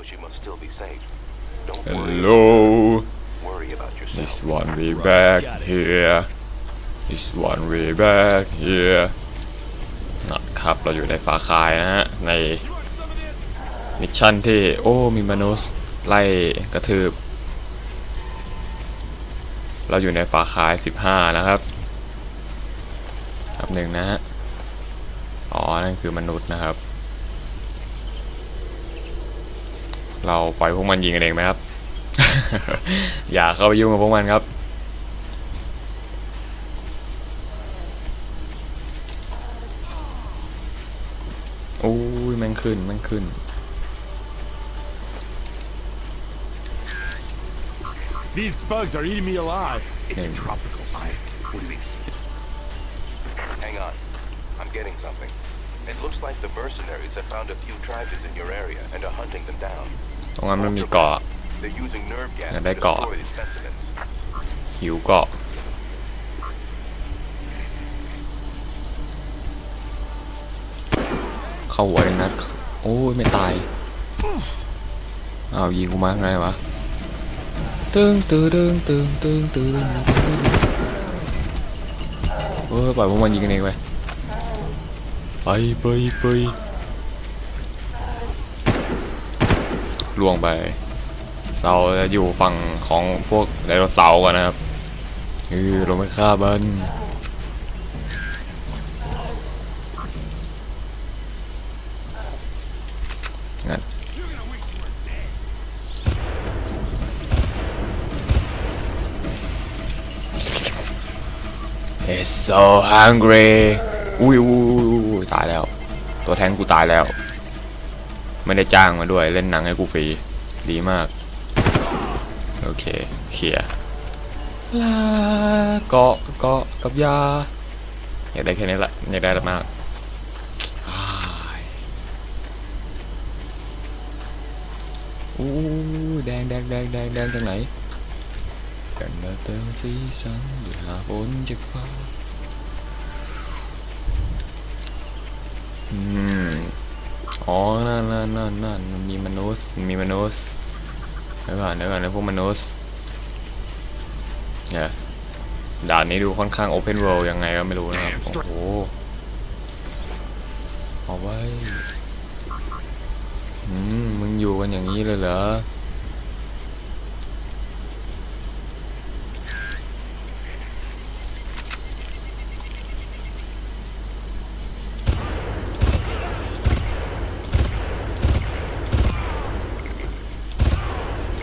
so she must still be safe. Don't worry, Hello worry about this yourself. one way back here this one way back here นะครับ เราอยู่ในฝาคายนะฮะ ในมิชชั่นที่ โอ้ มีมนุษย์ไล่กระทืบ เราอยู่ในฝาคาย 15 นะครับครับหนึ่งนะฮะ อ๋อ นั่นคือมนุษย์นะครับ เราปล่อยพวกมันยิงกันเองไหมครับ อย่าเข้าไปยุ่งกับพวกมันครับ โอ้ยแมันขึ้นแมันขึ้น These bugs are eating me alive. It's Hmm. a tropical island. What do you expect? Hang on. I'm getting something. It looks like the mercenaries have found a few tribes in your area and are hunting them down. ตรงนั้นมันมีเกาะ They're using nerve gas Yeah, to they got- destroy these specimens. หิวเกาะเข้าหัวเลยนัดโอ้ยไม่ตายอ้าวยิงกูมาไงวะตึงตึงตึงตึงตึงตึงตึงเออปล่อยพวกมันยิงกันเองไปไปไปไป ล่วงไป เราจะอยู่ฝั่งของพวกไดโนเสาร์กันนะครับเออลงไปฆ่ามันงั้น It's so hungry อุ้ยอุ้ยอุ้ยอุ้ยตายแล้ว ตัวแทงกูตายแล้ว ไม่ได้จ้างมาด้วยเล่นหนังให้กูฟรี ดีมาก โอเคเคลียร์ลาเกาะเกาะกับยา อยากได้แค่นี้แหละอยากได้มากอ้ายอู้แดงแดงแดงแดงแดงจากไหนกันมาเติมสีสันด้วยหาฝนจากฟ้าอืม อ๋อนั่นนั่นนั่นนั่นมันมีมนุษย์มันมีมนุษย์เดี๋ยวก่อนเดี๋ยวก่อนนะพวกมนุษย์เนี่ยด่านนี้ดูค่อนข้างโอเพนเวิลด์ยังไงก็ไม่รู้นะครับ โอ้โหเอาไว้ อืม มึงอยู่กันอย่างนี้เลยเหรอ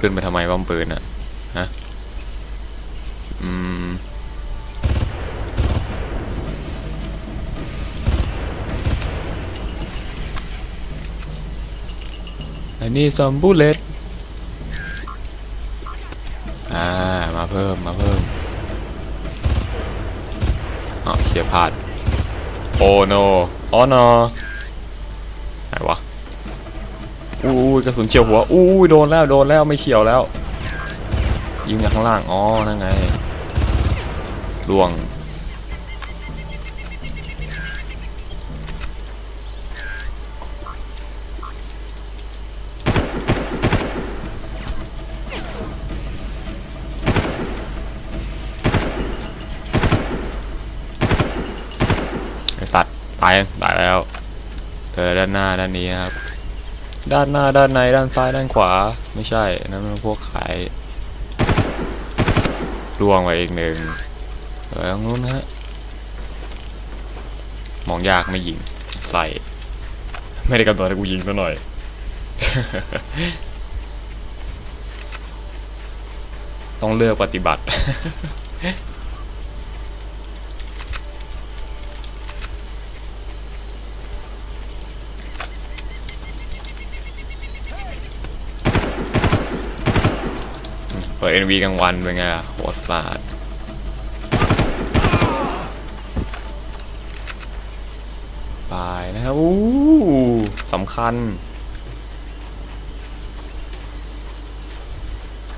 ขึ้นไปทำไมบ้อมปืนอะฮะ อืม อันนี้ซอมบูเลตอ่า มาเพิ่ม มาเพิ่มอ๋อเขียพลาด โอโนอ๋อนอไหนวะ อู้ยกระสุนเฉียวหัวอู้ยโดนแล้วโดนแล้วไม่เฉียวแล้ว ยิงจากข้างล่างอ๋อนั่นไงล่วงไอสัตว์ตายตายแล้วเธอด้านหน้าด้านนี้นะครับ ด้านหน้าด้านในด้านซ้ายด้านขวาไม่ใช่นั่นมันพวกขายล่วงไปอีกหนึ่งเออตรงนู้นฮะมองยากไม่ยิงใส่ ไม่ได้กำหนดให้กูยิงซะหน่อยต้องเลือกปฏิบัติ เปิด NV กลางวันเป็นไงอะโหดสาดตายนะครับอู้สำคัญ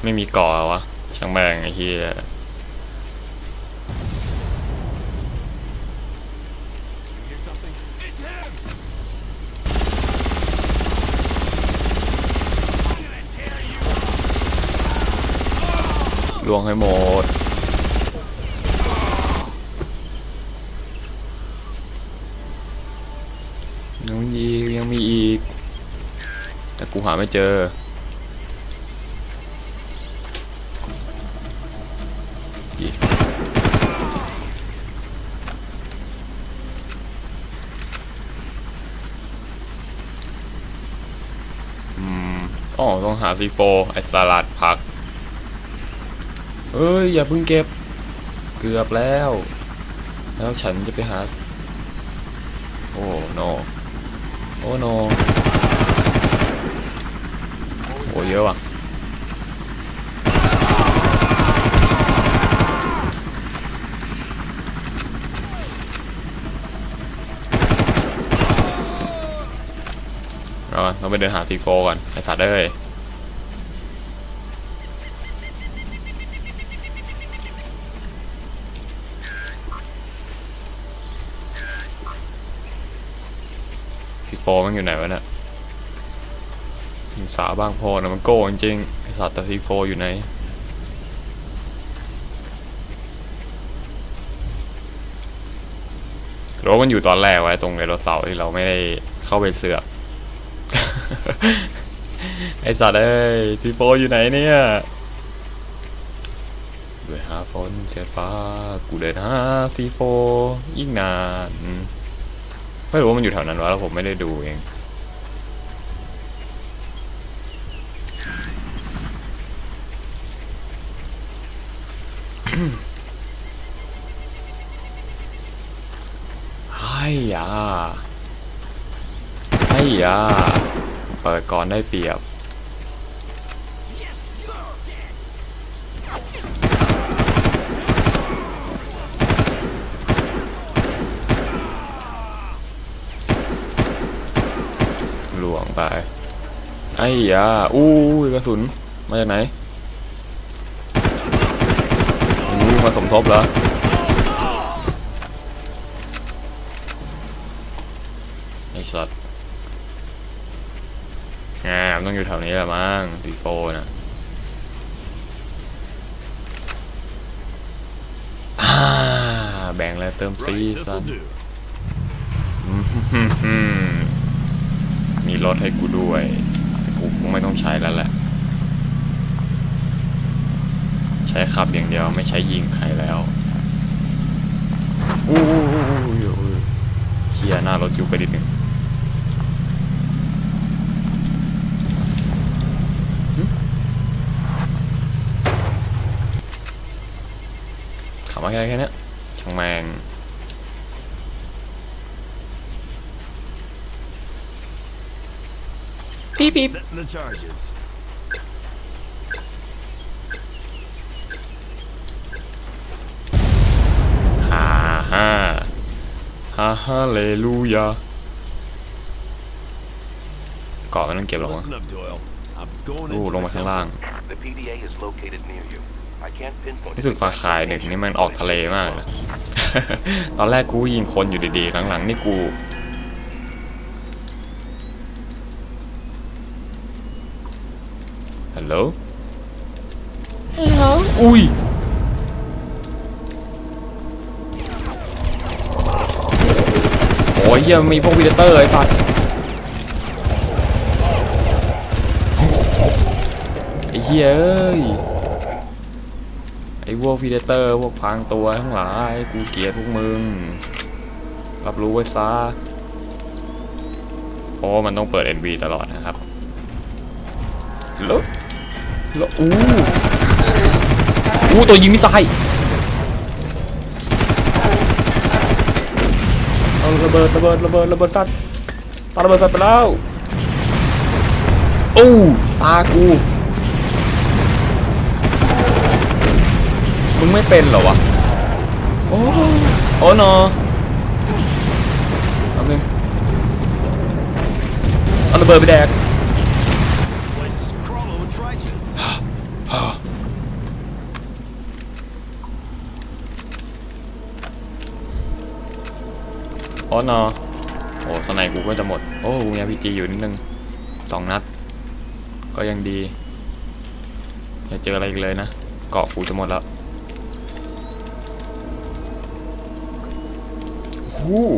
ไม่มีก่อวะช่างแม่งไอ้เฮีย ลวงให้หมด ยังมีอีกยังมีอีก แต่กูหาไม่เจออืมอ๋อ ต้องหาซีโฟไอสลัดผัก เอ้ย อย่าเพิ่งเก็บ เกือบแล้ว แล้วฉันจะไปหา โอ้โนโอ้โนโอ้เยอะว่ะเอาต้องไปเดินหาซีโฟก่อนไอสัตว์เอ้ย ซีโฟมันอยู่ไหนวะเนี่ยอยู่สาบางโพนะมันโก้จริงๆไอสัตว์แต่ซีโฟอยู่ไหนหรือว่ามันอยู่ตอนแรกไว้ตรงไดโนเสาร์ที่เราไม่ได้เข้าไปเสือกไอสัตว์เอ้ยซีโฟอยู่ไหนเนี่ยด้วยหาฝนเสียฟ้า กูเดินหาซีโฟยิ่งนาน ไม่รู้ว่ามันอยู่แถวนั้นวะแล้วผมไม่ได้ดูเอง ไอ้ยาไอ้ยาเปิดก่อนได้เปรียบ ไปไอ้ยาอู้ยกระสุน มาจากไหนอู้มาสมทบเหรอไอ้สัตว์แหมมันต้องอยู่แถวนี้แหละมั้งสีโฟนะอ่าแบ่งแล้วเติมซี Right, ซัน this'll do. อืมมี รถให้กูด้วยแต่กูคงไม่ต้องใช้แล้วแหละ ใช้ขับอย่างเดียวไม่ใช้ยิงใครแล้วอู้ยเฮียหน้ารถอยู่ไปนิดหนึ่งหึขับมาแค่แค่เนี้ยช่างแมง Beep beep. Setting the charges. ฮ่าฮ่าฮ่าฮ่าเลลูยาเกาะมันต้องเก็บหรอวะ Listen up, Doyle. I'm going โอ้ into ลง the มาข้างล่าง The PDA is located near you. I can't pinpoint รู้สึกฟาคายหนึ่งนี่มันออกทะเลมากนะ ตอนแรกกูยิงคนอยู่ดีๆ หลังๆ นี่กู ฮัล โหลฮัลโหลอุ้ยโอ้ยเหี้ยมีพวกวีเดเตอร์ไอ้สัตว์ไอ้เหี้ยเอ้ยไอ้พวกพีเดเตอร์พวกพรางตัวทั้งหลายกูเกลียดพวกมึงรับรู้ไว้ซะเพราะว่ามันต้องเปิด NV ตลอดนะครับแล้ว แล้วอู้อู้ตัวยิงมิสไซล์เอาระเบิดระเบิดระเบิดระเบิดฟัดปาระเบิดฟัดไปแล้วโอ้ตากูมึงไม่เป็นเหรอวะโอ้โอ้นอเอาหนึ่งเอาระเบิดไปแดก โอ้นอโอ้สไนกูก็จะหมด โอ้กูมี RPG อยู่นิดนึงสองนัด ก็ยังดี อย่าเจออะไรอีกเลยนะ เกาะกูจะหมดแล้วหู้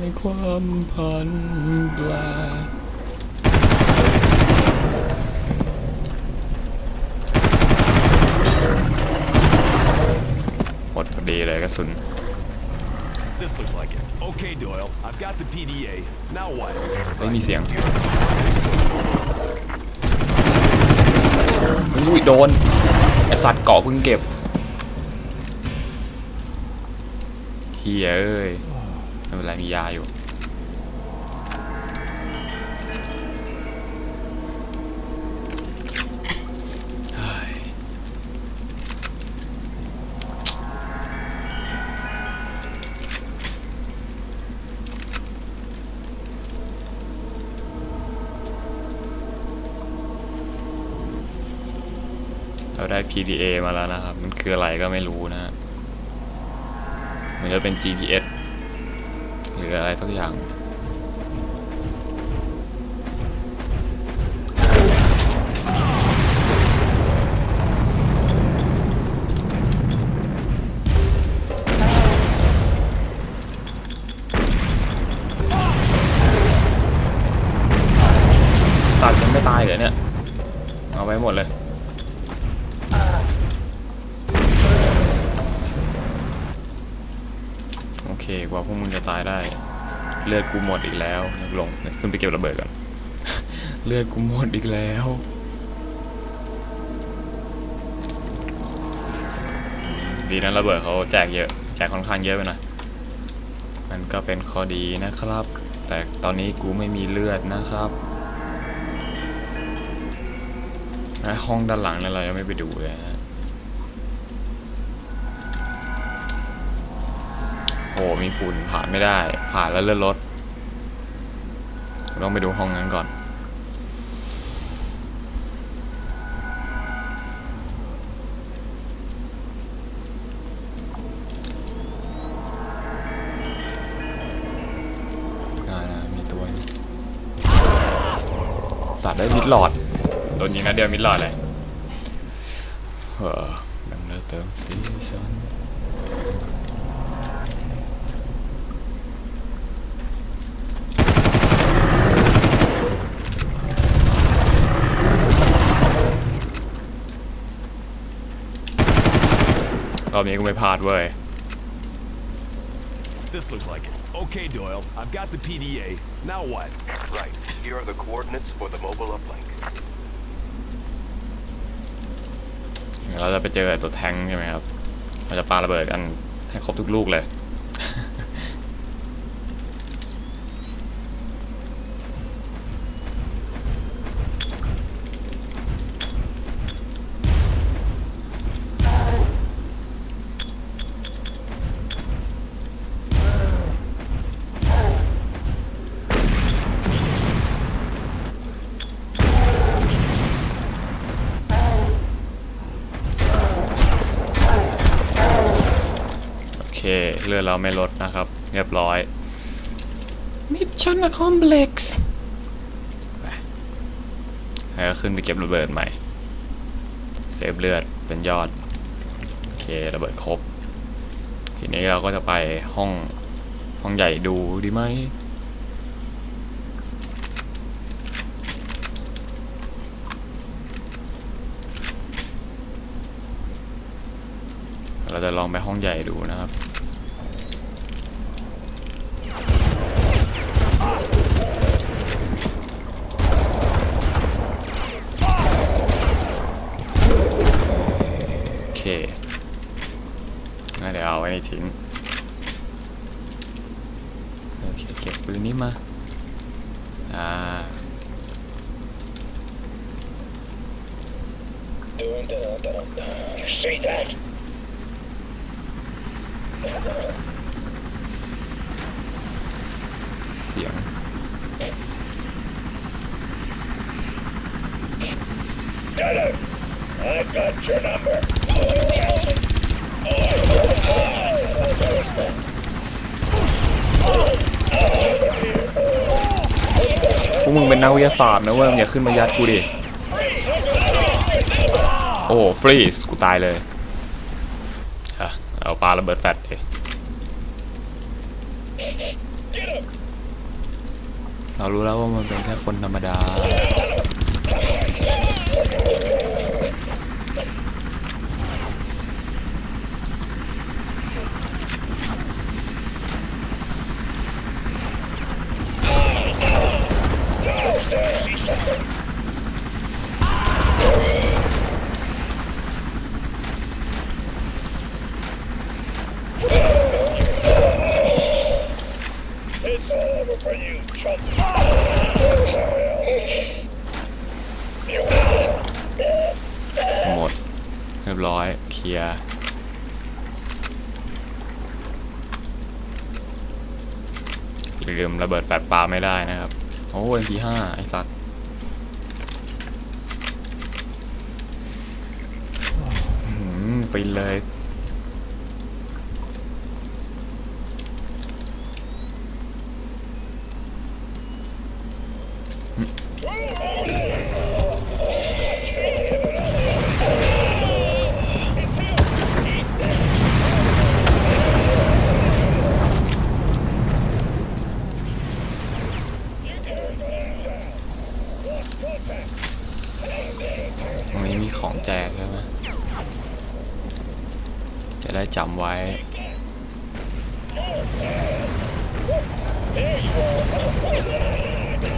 ในความพันแปรหมดพอดีเลยกระสุน This looks like it. Okay, Doyle. I've got the PDA. Now what? ไม่มีเสียงอุ้ยโดน ไอสัตว์เกาะเพิ่งเก็บเฮียเอ้ย ไม่เป็นไรมียาอยู่เราได้ PDA มาแล้วนะครับ มันคืออะไรก็ไม่รู้นะฮะมันจะเป็น GPS หรืออะไรสักอย่างตัดยังไม่ตายเหรอเนี่ย เอาไปหมดเลย เคกว่าพวกมึงจะตายได้ เลือดกูหมดอีกแล้วลงขึ้นไปเก็บระเบิดก่อน เลือดกูหมดอีกแล้วดีนะระเบิดเขาแจกเยอะแจกค่อนข้างเยอะไปหน่อยมันก็เป็นข้อดีนะครับ แต่ตอนนี้กูไม่มีเลือดนะครับและห้องด้านหลังเนี่ยเรายังไม่ไปดูเลย โหมีฝุ่นผ่านไม่ได้ ผ่านแล้วเลื่อนรถ ต้องไปดูห้องนั้นก่อนน่านะมีตัวอยู่สัตว์ได้มิดหลอด โดนยิงนัดเดียวมิดหลอดเลยเออดังเลิเติมซีซัน รอบนี้กูไม่พลาดเว้ย This looks like it. Okay, Doyle. I've got the PDA. Now what? Right. Here are the coordinates for the mobile uplink. เดี๋ยวเราจะไปเจอไอ้ตัวแทงค์ใช่ไหมครับเราจะปาระเบิดกันให้ครบทุกลูกเลย ลือดเราไม่ลดนะครับ เรียบร้อย Mission Complex ไปแล้วก็ขึ้นไปเก็บระเบิดใหม่ เซฟเลือดเป็นยอด โอเคระเบิดครบ ทีนี้เราก็จะไปห้องห้องใหญ่ดูดีไหมเราจะลองไปห้องใหญ่ดูนะครับ งั้นเดี๋ยวเอาไว้ในทิ้ง โอเค เก็บปืนนี้มา อ่า เสียงพวกมึงเป็นนักวิทยาศาสตร์นะเว้ยมึงอย่าขึ้นมายัดกูดิ โอ้ฟรีสกูตายเลยฮะเอาปลาระเบิดแฟดิ เรารู้แล้วว่ามันเป็นแค่คนธรรมดา หมด เรียบร้อย เคลียร์ อย่าลืมระเบิดแปดปลาไม่ได้นะครับ โอ้ยทีห้าไอ้สัตว์ไปเลย ตรงนี้มีของแจกใช่ไหมจะได้จำไว้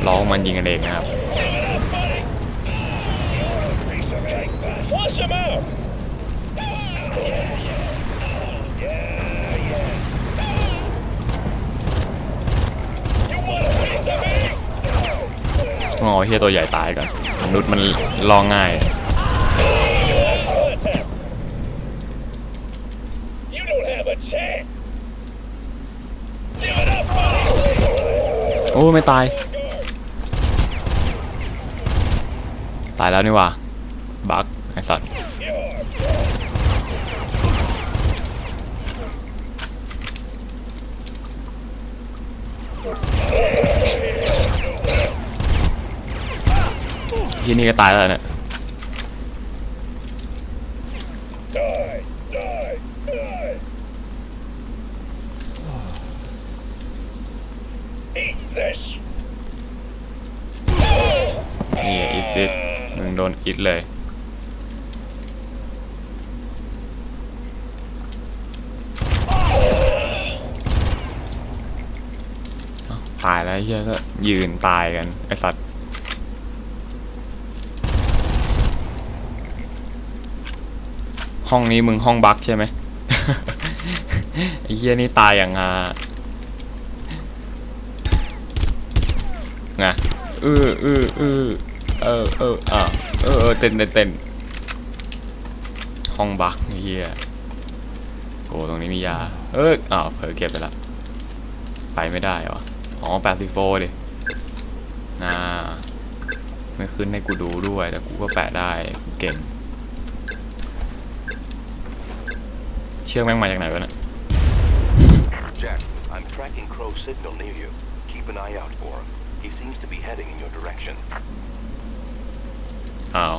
ร้องมันยิงกันเองนะครับ อ๋อเฮียตัวใหญ่ตายก่อนมนุษย์มันลองง่าย โอ้ ไม่ตาย ตายแล้วนี่ว่าบักไอสัตว์ ที่นี่ก็ตายแล้วเนี่ยนี่อิดอิดมึงโดนอิดเลยตายแล้วไอ้เฮียก็ยืนตายกันไอสัตว์ ห้องนี้มึงห้องบั๊กใช่ไหมไอ้เฮียนี่ตายอย่างงาไงเออเออเออเออเอออะเออเออเต้นเต้นเต้นห้องบักไอ้เฮียโอ้ตรงนี้มียา เอออ้าวเผลอเก็บไปละ ไปไม่ได้เหรอ อ๋อแปดสิบโฟดิอ่าไม่ขึ้นให้กูดูด้วย แต่กูก็แปะได้กูเก่ง เชือกแม่งมาจากไหนวะเนี่ย Jack, I'm tracking Crow's signal near you. Keep an eye out for him. He seems to be heading in your direction. อ้าว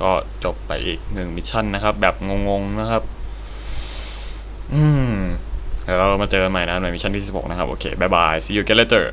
ก็จบไปอีกหนึ่งมิชชั่นนะครับ แบบงงๆนะครับ อืมเดี๋ยวเรามาเจอกันใหม่นะครับในมิชชั่นที่ 16 นะครับ โอเคบ๊ายบาย see you again later